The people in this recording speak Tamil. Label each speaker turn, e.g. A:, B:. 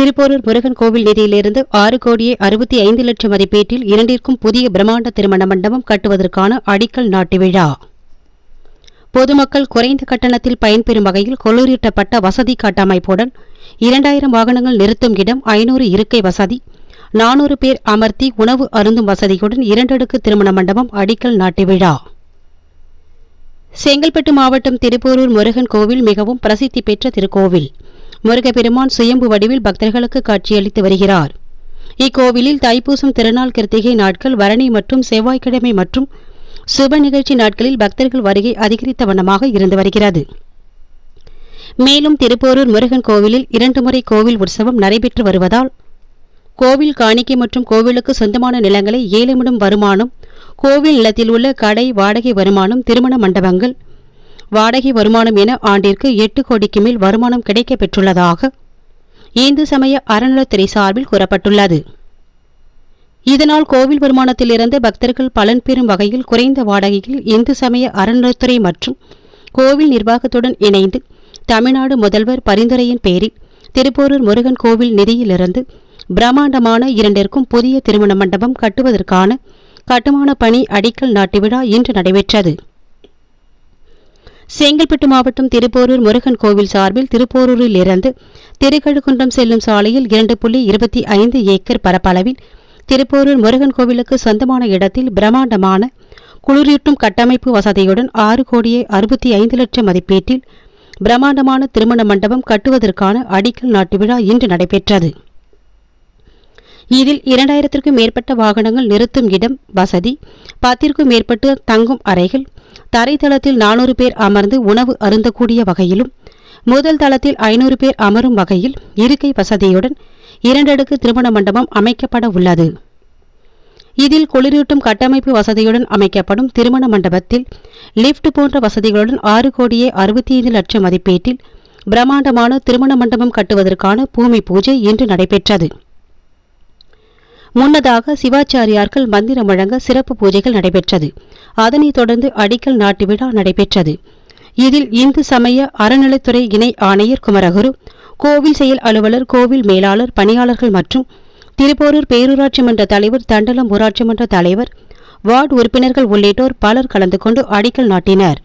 A: திருப்போரூர் முருகன் கோவில் நிதியிலிருந்து ஆறு கோடியே அறுபத்தி ஐந்து லட்சம் மதிப்பீட்டில் இரண்டிற்கும் புதிய பிரம்மாண்ட திருமண மண்டபம் கட்டுவதற்கான அடிக்கல் நாட்டு விழா. பொதுமக்கள் குறைந்த கட்டணத்தில் பயன்பெறும் வகையில் கொள்ளூரிட்டப்பட்ட வசதி கட்டமைப்புடன் இரண்டாயிரம் வாகனங்கள் நிறுத்தும் இடம் ஐநூறு இருக்கை வசதி நானூறு பேர் அமர்த்தி உணவு அருந்தும் வசதியுடன் இரண்டடுக்கு திருமண மண்டபம் அடிக்கல் நாட்டு விழா. செங்கல்பட்டு மாவட்டம் திருப்போரூர் முருகன் கோவில் மிகவும் பிரசித்தி பெற்ற திருக்கோவில். முருகப்பெருமான் சுயம்பு வடிவில் பக்தர்களுக்கு காட்சியளித்து வருகிறார். இக்கோவிலில் தைப்பூசம் திருநாள் கிருத்திகை நாட்கள் வரணி மற்றும் செவ்வாய்க்கிழமை மற்றும் சுப நிகழ்ச்சி நாட்களில் பக்தர்கள் வருகை அதிகரித்த வண்ணமாக இருந்து வருகிறது. மேலும் திருப்போரூர் முருகன் கோவிலில் இரண்டு முறை கோவில் உற்சவம் நடைபெற்று வருவதால் கோவில் காணிக்கை மற்றும் கோவிலுக்கு சொந்தமான நிலங்களை ஏலமிடும் வருமானம் கோவில் நிலத்தில் உள்ள கடை வாடகை வருமானம் திருமண மண்டபங்கள் வாடகை வருமானம் என ஆண்டிற்கு எட்டு கோடிக்கு மேல் வருமானம் கிடைக்கப் பெற்றுள்ளதாக இந்து சமய அறநிலைத்துறை சார்பில் கூறப்பட்டுள்ளது. இதனால் கோவில் வருமானத்திலிருந்து பக்தர்கள் பலன் பெறும் வகையில் குறைந்த வாடகையில் இந்து சமய அறநிலைத்துறை மற்றும் கோவில் நிர்வாகத்துடன் இணைந்து தமிழ்நாடு முதல்வர் பரிந்துரையின் பேரில் திருப்போரூர் முருகன் கோவில் நிதியிலிருந்து பிரம்மாண்டமான இரண்டிற்கும் புதிய திருமண மண்டபம் கட்டுவதற்கான கட்டுமான பணி அடிக்கல் நாட்டு விழா இன்று நடைபெற்றது. செங்கல்பட்டு மாவட்டம் திருப்போரூர் முருகன் கோவில் சார்பில் திருப்போரூரில் இருந்து திருக்கழுக்குன்றம் செல்லும் சாலையில் இரண்டு புள்ளி இருபத்தி ஐந்து ஏக்கர் பரப்பளவில் திருப்போரூர் முருகன் கோவிலுக்கு சொந்தமான இடத்தில் பிரம்மாண்டமான குளிரூட்டும் கட்டமைப்பு வசதியுடன் ஆறு கோடியே அறுபத்தி ஐந்து லட்சம் மதிப்பீட்டில் பிரம்மாண்டமான திருமண மண்டபம் கட்டுவதற்கான அடிக்கல் நாட்டு விழா இன்று நடைபெற்றது. இதில் இரண்டாயிரத்திற்கும் மேற்பட்ட வாகனங்கள் நிறுத்தும் இடம் வசதி. பத்திற்கும் மேற்பட்ட தங்கும் அறைகள். தரைத்தளத்தில் நானூறு பேர் அமர்ந்து உணவு அருந்தக்கூடிய வகையிலும் முதல் தளத்தில் ஐநூறு பேர் அமரும் வகையில் இருக்கை வசதியுடன் இரண்டடுக்கு திருமண மண்டபம் அமைக்கப்பட உள்ளது. இதில் குளிரூட்டும் கட்டமைப்பு வசதியுடன் அமைக்கப்படும் திருமண மண்டபத்தில் லிப்ட் போன்ற வசதிகளுடன் ஆறு கோடியே அறுபத்தி ஐந்து லட்சம் மதிப்பீட்டில் பிரம்மாண்டமான திருமண மண்டபம் கட்டுவதற்கான பூமி பூஜை இன்று நடைபெற்றது. முன்னதாக சிவாச்சாரியார்கள் மந்திரம் வழங்க சிறப்பு பூஜைகள் நடைபெற்றது. அதனைத் தொடர்ந்து அடிக்கல் நாட்டு விழா நடைபெற்றது. இதில் இந்து சமய அறநிலைத்துறை இணை ஆணையர் குமரகுரு கோவில் செயல் அலுவலர் கோவில் மேலாளர் பணியாளர்கள் மற்றும் திருப்போரூர் பேரூராட்சி மன்ற தலைவர் தண்டலம் ஊராட்சி மன்ற தலைவர் வார்டு உறுப்பினர்கள் உள்ளிட்டோர் பலர் கலந்து கொண்டு அடிக்கல் நாட்டினர்.